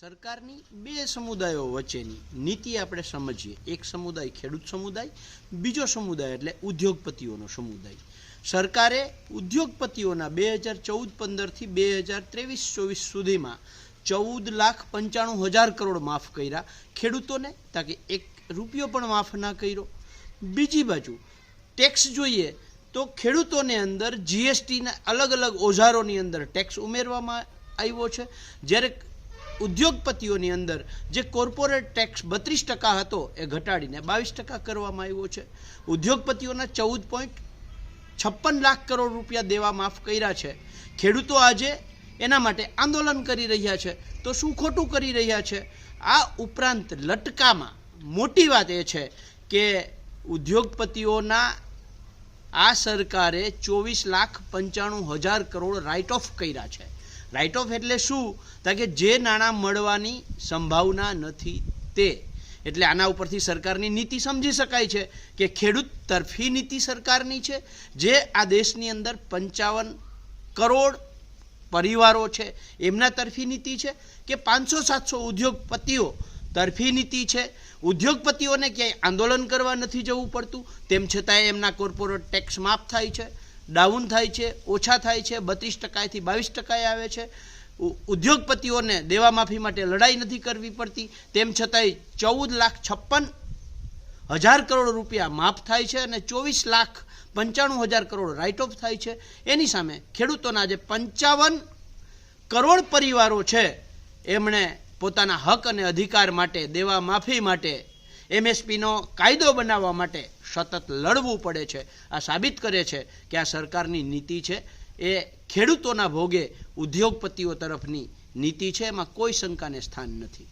સરકારની બે સમુદાયો વચ્ચેની નીતિ આપણે સમજીએ. એક સમુદાય ખેડૂત સમુદાય, બીજો સમુદાય એટલે ઉદ્યોગપતિઓનો સમુદાય. સરકારે ઉદ્યોગપતિઓના બે હજાર ચૌદ પંદરથી બે હજાર ત્રેવીસ ચોવીસ સુધીમાં ચૌદ લાખ પંચાણું હજાર કરોડ માફ કર્યા ખેડૂતોને, તાકે એક રૂપિયો પણ માફ ના કર્યો. બીજી બાજુ, ટેક્સ જોઈએ તો ખેડૂતોને અંદર જીએસટીના અલગ અલગ ઓઝારોની અંદર ટેક્સ ઉમેરવામાં આવ્યો છે. જ્યારે ઉદ્યોગપતિઓની અંદર જે કોર્પોરેટ ટેક્સ બત્રીસ ટકા હતો એ ઘટાડીને બાવીસ ટકા કરવામાં આવ્યો છે. ઉદ્યોગપતિઓના ચૌદ પોઈન્ટ છપ્પન લાખ કરોડ રૂપિયા દેવા માફ કર્યા છે. ખેડૂતો આજે એના માટે આંદોલન કરી રહ્યા છે. તો શું ખોટું કરી રહ્યા છે? આ ઉપરાંત લટકામાં મોટી વાત એ છે કે ઉદ્યોગપતિઓના આ સરકારે ચોવીસ લાખ પંચાણું હજાર કરોડ રાઇટ ઓફ કર્યા છે. રાઇટ ઓફ એટલે શું? તો કે જે નાણાં મળવાની સંભાવના નથી તે. એટલે આના ઉપરથી સરકારની નીતિ સમજી શકાય છે કે ખેડૂત તરફી નીતિ સરકારની છે, જે આ દેશની અંદર પંચાવન કરોડ પરિવારો છે, એમના તરફી નીતિ છે, કે પાંચસો સાતસો ઉદ્યોગપતિઓ તરફી નીતિ છે. ઉદ્યોગપતિઓને ક્યાંય આંદોલન કરવા નથી જવું પડતું, તેમ છતાંય એમના કોર્પોરેટ ટેક્સ માફ થાય છે. ડાઉન થાય છે, ઓછા થાય છે, બત્રીસ ટકાથી બાવીસ ટકાએ આવે છે. ઉદ્યોગપતિઓને દેવા માફી માટે લડાઈ નથી કરવી પડતી. તેમ છતાંય ચૌદ લાખ છપ્પન હજાર કરોડ રૂપિયા માફ થાય છે અને ચોવીસ લાખ પંચાણું હજાર કરોડ રાઇટ ઓફ થાય છે. એની સામે ખેડૂતોના જે પંચાવન કરોડ પરિવારો છે. એમણે પોતાના હક અને અધિકાર માટે દેવા માફી માટે એમએસપીનો કાયદો બનાવવા માટે સતત લડવું પડે છે. આ સાબિત કરે છે કે આ સરકારની નીતિ છે. એ ખેડૂતોના ભોગે ઉદ્યોગપતિઓ તરફની નીતિ છે. એમાં કોઈ શંકાને સ્થાન નથી.